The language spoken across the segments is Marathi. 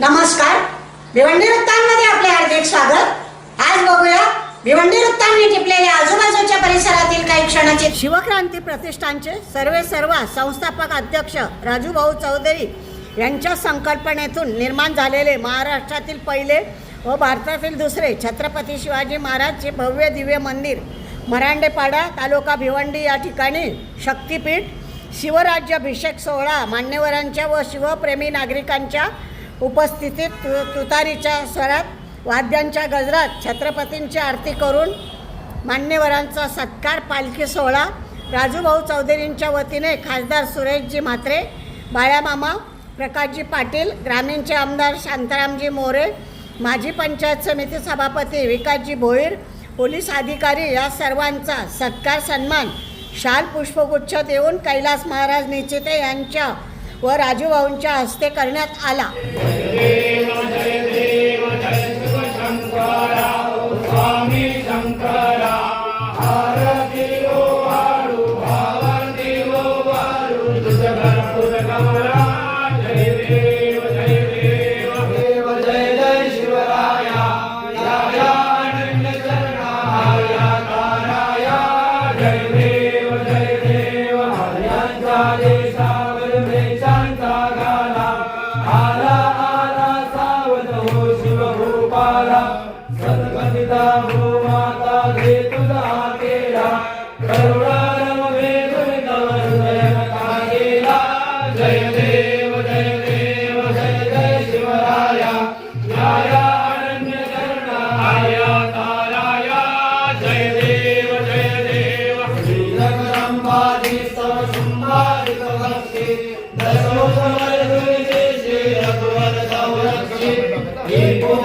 नमस्कार. भिवंडी वृत्तांमध्ये आपले हार्दिक स्वागत. आज बघूया भिवंडी वृत्तांनी टिपलेल्या आजूबाजूच्या परिसरातील काही क्षणाचे शिवक्रांती प्रतिष्ठानचे सर्वे सर्व संस्थापक अध्यक्ष राजूभाऊ चौधरी यांच्या संकल्पनेतून निर्माण झालेले महाराष्ट्रातील पहिले व भारतातील दुसरे छत्रपती शिवाजी महाराजचे भव्य दिव्य मंदिर मरांडेपाडा तालुका भिवंडी या ठिकाणी शक्तिपीठ शिवराज्याभिषेक सोहळा मान्यवरांच्या व शिवप्रेमी नागरिकांच्या उपस्थितीत तु तुतारीच्या स्वरात वाद्यांच्या गजरात छत्रपतींची आरती करून मान्यवरांचा सत्कार पालखी सोहळा राजूभाऊ चौधरींच्या वतीने खासदार सुरेशजी म्हात्रे बाळामामा प्रकाशजी पाटील ग्रामीणचे आमदार शांतारामजी मोरे माजी पंचायत समिती सभापती विकासजी भोईर पोलीस अधिकारी या सर्वांचा सत्कार सन्मान शाल पुष्पगुच्छ देऊन कैलास महाराज निचिते यांच्या व राजूभाऊंच्या हस्ते करण्यात आला.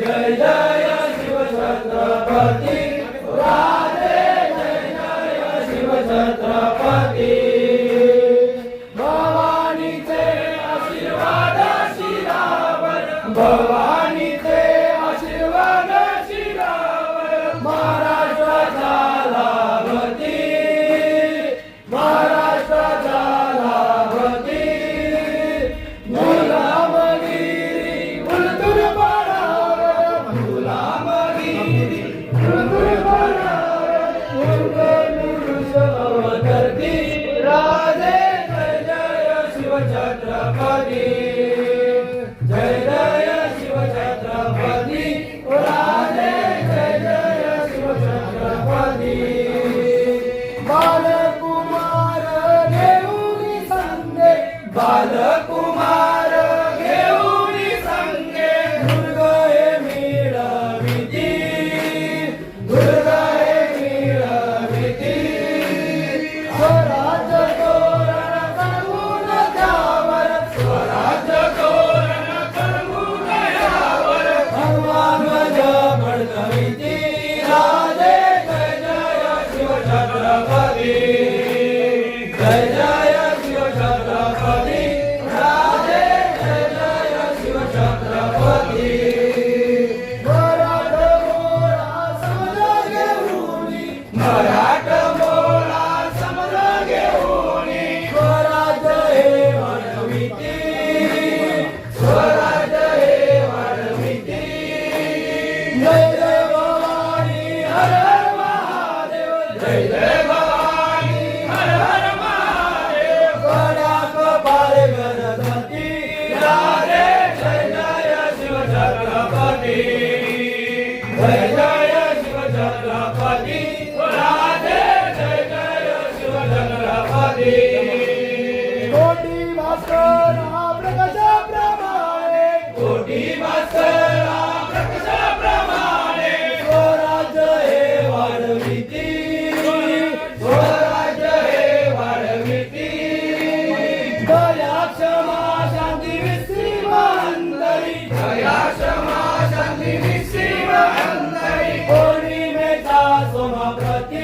जय जय शिवछत्रपती Roma, bratia.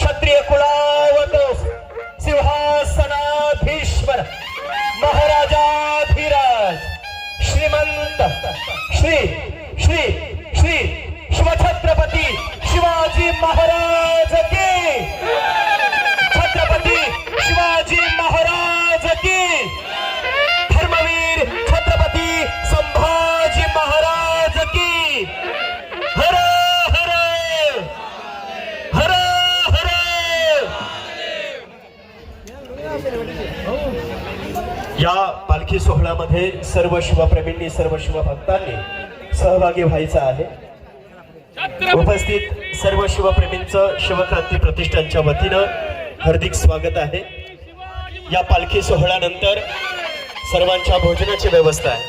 क्षत्रिय सिंहासनाधीश्वर महाराजाधिराज श्रीमंत श्री श्री श्री शिवछत्रपती शिवाजी महाराज के या पालखी सोहळ्यामध्ये सर्व शिवप्रेमींनी सर्व शिवभक्तांनी सहभागी व्हायचं आहे. उपस्थित सर्व शिवप्रेमींचं शिवक्रांती प्रतिष्ठानच्या वतीनं हार्दिक स्वागत आहे. या पालखी सोहळ्यानंतर सर्वांच्या भोजनाची व्यवस्था आहे.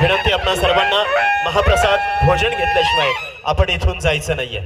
विनंती आपणा सर्वांना महाप्रसाद भोजन घेतल्याशिवाय आपण इथून जायचं नाहीये.